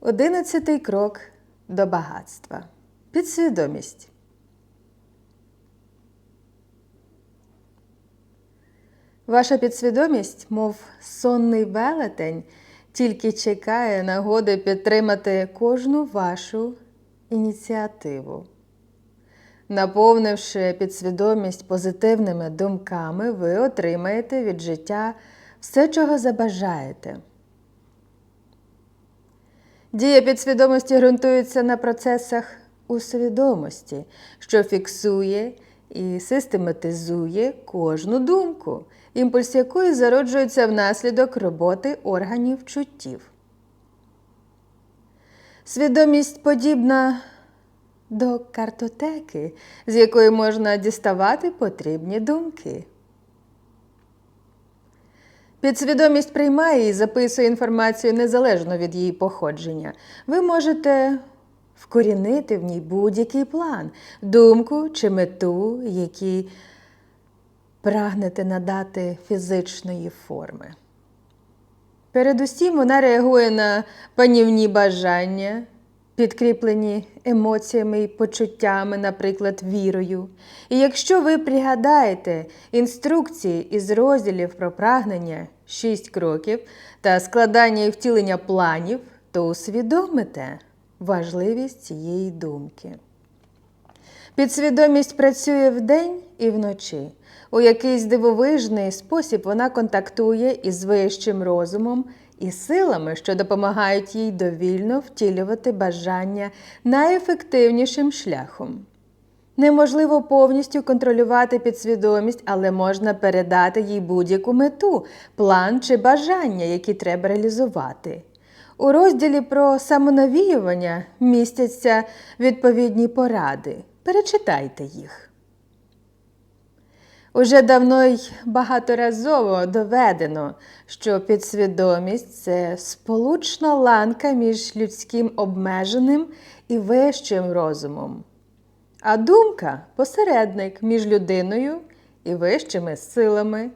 Одинадцятий крок до багатства. Підсвідомість. Ваша підсвідомість, мов сонний велетень, тільки чекає нагоди підтримати кожну вашу ініціативу. Наповнивши підсвідомість позитивними думками, ви отримаєте від життя все, чого забажаєте. Дія підсвідомості ґрунтується на процесах усвідомості, що фіксує і систематизує кожну думку, імпульс якої зароджується внаслідок роботи органів чуттів. Свідомість подібна до картотеки, з якої можна діставати потрібні думки. Підсвідомість приймає і записує інформацію незалежно від її походження. Ви можете вкорінити в ній будь-який план, думку чи мету, які прагнете надати фізичної форми. Передусім вона реагує на панівні бажання, підкріплені емоціями і почуттями, наприклад, вірою. І якщо ви пригадаєте інструкції із розділів про прагнення 6 кроків та складання і втілення планів, то усвідомите важливість цієї думки. Підсвідомість працює вдень і вночі. У якийсь дивовижний спосіб вона контактує із вищим розумом і силами, що допомагають їй довільно втілювати бажання найефективнішим шляхом. Неможливо повністю контролювати підсвідомість, але можна передати їй будь-яку мету, план чи бажання, які треба реалізувати. У розділі про самонавіювання містяться відповідні поради. Перечитайте їх. Уже давно й багаторазово доведено, що підсвідомість це сполучна ланка між людським обмеженим і вищим розумом. А думка посередник між людиною і вищими силами.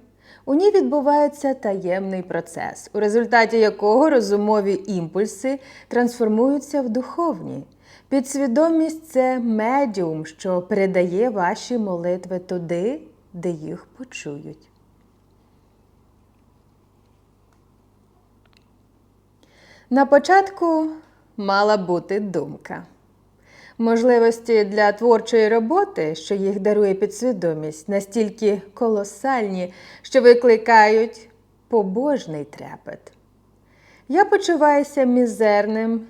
У ній відбувається таємний процес, у результаті якого розумові імпульси трансформуються в духовні. Підсвідомість це медіум, що передає ваші молитви туди, де їх почують. На початку мала бути думка. Можливості для творчої роботи, що їх дарує підсвідомість, настільки колосальні, що викликають побожний трепет. Я почуваюся мізерним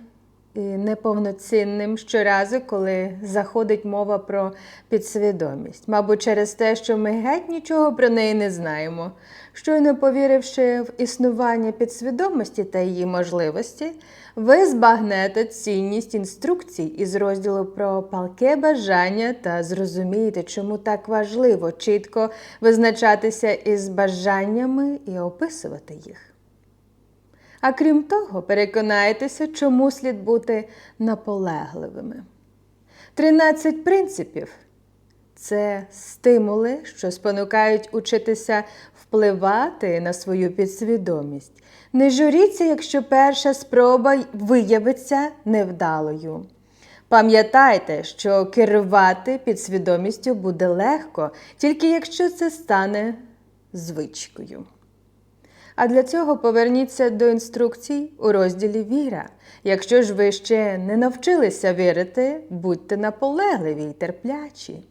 і неповноцінним щоразу, коли заходить мова про підсвідомість, мабуть, через те, що ми геть нічого про неї не знаємо. Щойно повіривши в існування підсвідомості та її можливості, ви збагнете цінність інструкцій із розділу про палке бажання та зрозумієте, чому так важливо чітко визначатися із бажаннями і описувати їх. А крім того, переконайтеся, чому слід бути наполегливими. 13 принципів це стимули, що спонукають учитися впливати на свою підсвідомість. Не журіться, якщо перша спроба виявиться невдалою. Пам'ятайте, що керувати підсвідомістю буде легко, тільки якщо це стане звичкою. А для цього поверніться до інструкцій у розділі Віра. Якщо ж ви ще не навчилися вірити, будьте наполегливі й терплячі.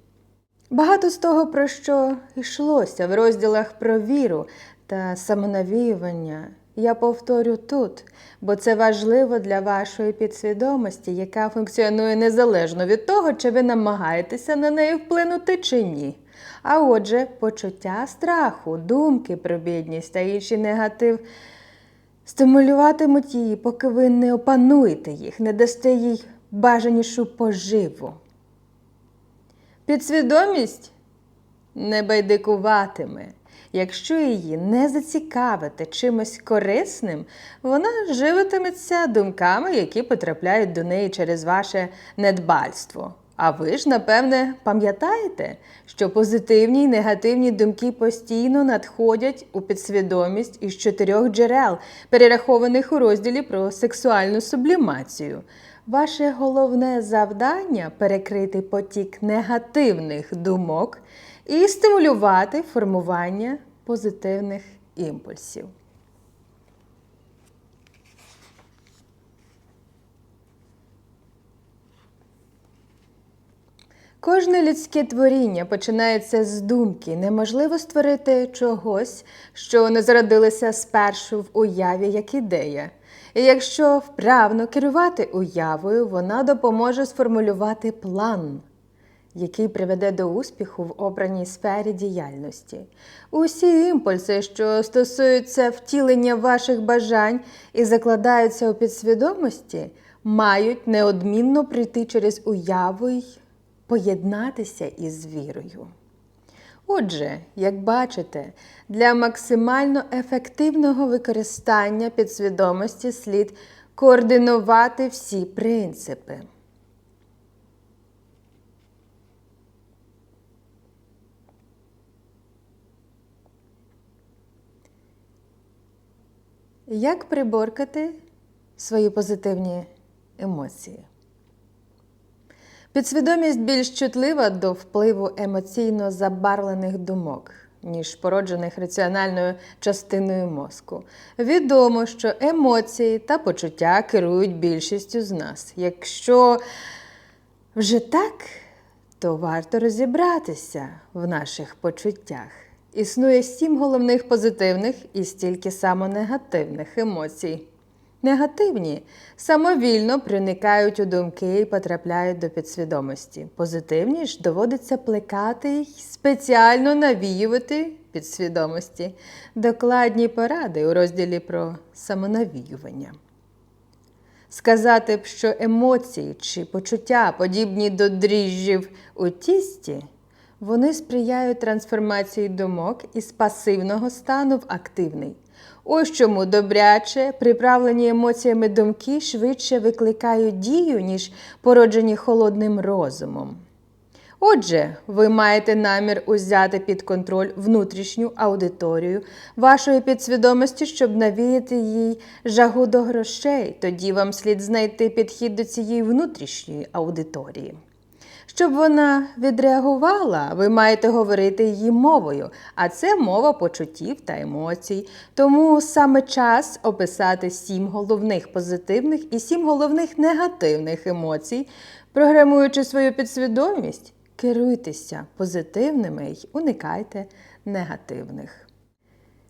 Багато з того, про що йшлося в розділах про віру та самонавіювання, я повторю тут, бо це важливо для вашої підсвідомості, яка функціонує незалежно від того, чи ви намагаєтеся на неї вплинути чи ні. А отже, почуття страху, думки про бідність та інший негатив стимулюватимуть її, поки ви не опануєте їх, не дасте їй бажанішу поживу. Підсвідомість не байдикуватиме. Якщо її не зацікавити чимось корисним, вона живитиметься думками, які потрапляють до неї через ваше недбальство. А ви ж, напевне, пам'ятаєте, що позитивні й негативні думки постійно надходять у підсвідомість із чотирьох джерел, перерахованих у розділі про сексуальну сублімацію. Ваше головне завдання перекрити потік негативних думок і стимулювати формування позитивних імпульсів. Кожне людське творіння починається з думки. Неможливо створити чогось, що не зародилося спершу в уяві як ідея. І якщо вправно керувати уявою, вона допоможе сформулювати план, який приведе до успіху в обраній сфері діяльності. Усі імпульси, що стосуються втілення ваших бажань і закладаються у підсвідомості, мають неодмінно прийти через уяву й поєднатися із вірою. Отже, як бачите, для максимально ефективного використання підсвідомості слід координувати всі принципи. Як приборкати свої позитивні емоції? Підсвідомість більш чутлива до впливу емоційно забарвлених думок, ніж породжених раціональною частиною мозку. Відомо, що емоції та почуття керують більшістю з нас. Якщо вже так, то варто розібратися в наших почуттях. Існує сім головних позитивних і стільки само негативних емоцій. Негативні самовільно проникають у думки і потрапляють до підсвідомості. Позитивні ж доводиться плекати й спеціально навіювати підсвідомості. Докладні поради у розділі про самонавіювання. Сказати б, що емоції чи почуття, подібні до дріжджів у тісті, вони сприяють трансформації думок із пасивного стану в активний. Ось чому добряче, приправлені емоціями думки швидше викликають дію, ніж породжені холодним розумом. Отже, ви маєте намір узяти під контроль внутрішню аудиторію вашої підсвідомості, щоб навіяти їй жагу до грошей. Тоді вам слід знайти підхід до цієї внутрішньої аудиторії. Щоб вона відреагувала, ви маєте говорити її мовою, а це мова почуттів та емоцій. Тому саме час описати сім головних позитивних і сім головних негативних емоцій, програмуючи свою підсвідомість, керуйтеся позитивними й уникайте негативних.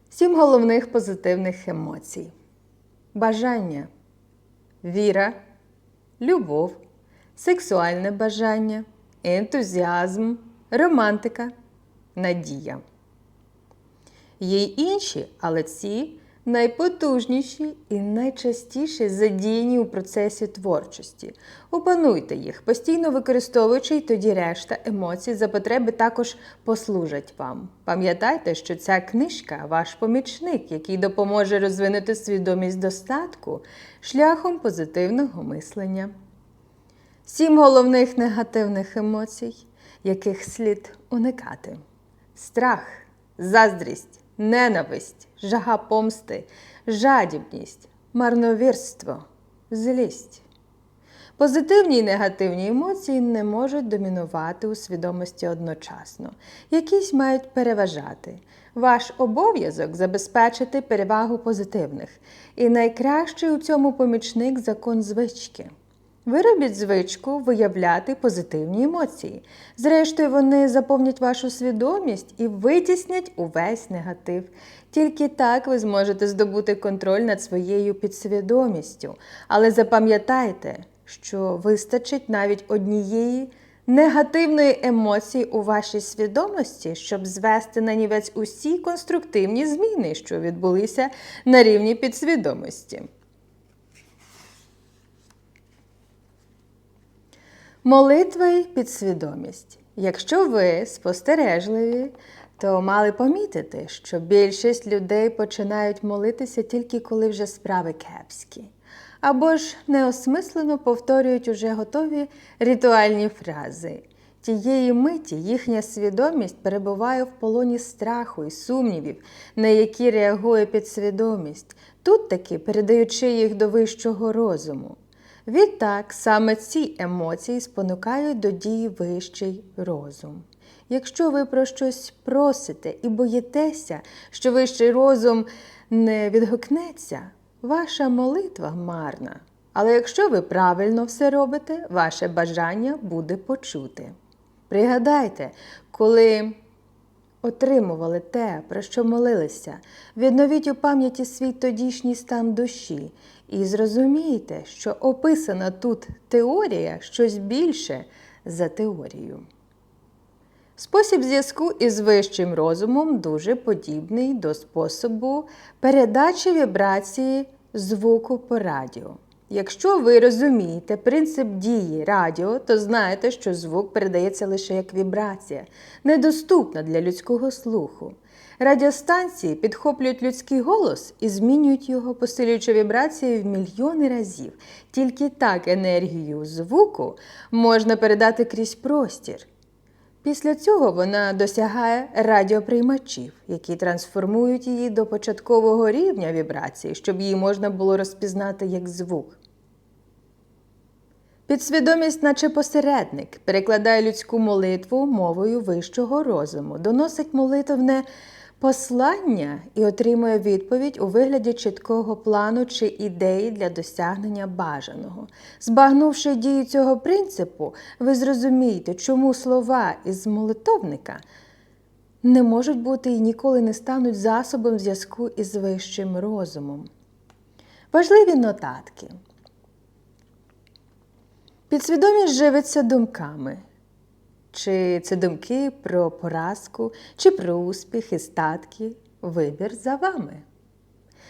Сім головних позитивних емоцій: бажання, віра, любов сексуальне бажання, ентузіазм, романтика, надія. Є й інші, але ці найпотужніші і найчастіше задіяні у процесі творчості. Опануйте їх, постійно використовуючи, і тоді решта емоцій за потреби також послужать вам. Пам'ятайте, що ця книжка ваш помічник, який допоможе розвинути свідомість достатку шляхом позитивного мислення. Сім головних негативних емоцій, яких слід уникати: страх, заздрість, ненависть, жага помсти, жадібність, марновірство, злість. Позитивні і негативні емоції не можуть домінувати у свідомості одночасно, якісь мають переважати. Ваш обов'язок забезпечити перевагу позитивних, і найкращий у цьому помічник закон звички. Виробіть звичку виявляти позитивні емоції. Зрештою, вони заповнять вашу свідомість і витіснять увесь негатив. Тільки так ви зможете здобути контроль над своєю підсвідомістю. Але запам'ятайте, що вистачить навіть однієї негативної емоції у вашій свідомості, щоб звести на нівець усі конструктивні зміни, що відбулися на рівні підсвідомості. Молитва й підсвідомість. Якщо ви спостережливі, то мали помітити, що більшість людей починають молитися тільки коли вже справи кепські. або ж неосмислено повторюють уже готові ритуальні фрази. Тієї миті їхня свідомість перебуває в полоні страху і сумнівів, на які реагує підсвідомість, тут таки передаючи їх до вищого розуму. Відтак саме ці емоції спонукають до дії вищий розум. Якщо ви про щось просите і боїтеся, що вищий розум не відгукнеться, ваша молитва марна. Але якщо ви правильно все робите, ваше бажання буде почути. Пригадайте, коли отримували те, про що молилися, відновіть у пам'яті свій тодішній стан душі і зрозумійте, що описана тут теорія щось більше за теорію. Спосіб зв'язку із вищим розумом дуже подібний до способу передачі вібрації звуку по радіо. Якщо ви розумієте принцип дії радіо, то знаєте, що звук передається лише як вібрація, недоступна для людського слуху. Радіостанції підхоплюють людський голос і змінюють його, посилюючи вібрації в мільйони разів. Тільки так енергію звуку можна передати крізь простір. Після цього вона досягає радіоприймачів, які трансформують її до початкового рівня вібрації, щоб її можна було розпізнати як звук. Підсвідомість, наче посередник, перекладає людську молитву мовою вищого розуму, доносить молитовне послання і отримує відповідь у вигляді чіткого плану чи ідеї для досягнення бажаного. Збагнувши дію цього принципу, ви зрозумієте, чому слова із молитовника не можуть бути і ніколи не стануть засобом зв'язку із вищим розумом. Важливі нотатки. Підсвідомість живиться думками. Чи це думки про поразку, чи про успіх і статки, вибір за вами.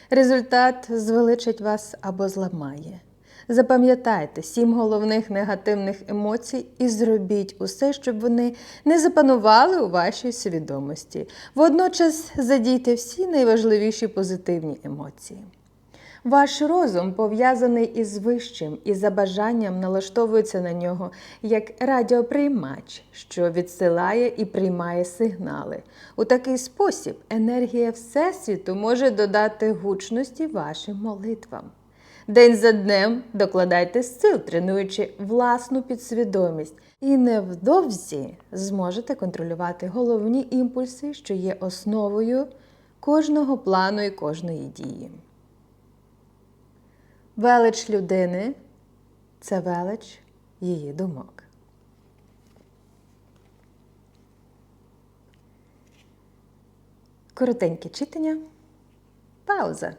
Результат звеличить вас або зламає. Запам'ятайте сім головних негативних емоцій і зробіть усе, щоб вони не запанували у вашій свідомості. Водночас задійте всі найважливіші позитивні емоції. Ваш розум пов'язаний із вищим і за бажанням налаштовується на нього як радіоприймач, що відсилає і приймає сигнали. У такий спосіб енергія Всесвіту може додати гучності вашим молитвам. День за днем докладайте сил, тренуючи власну підсвідомість, і невдовзі зможете контролювати головні імпульси, що є основою кожного плану і кожної дії. Велич людини це велич її думок. Коротеньке читання. Пауза.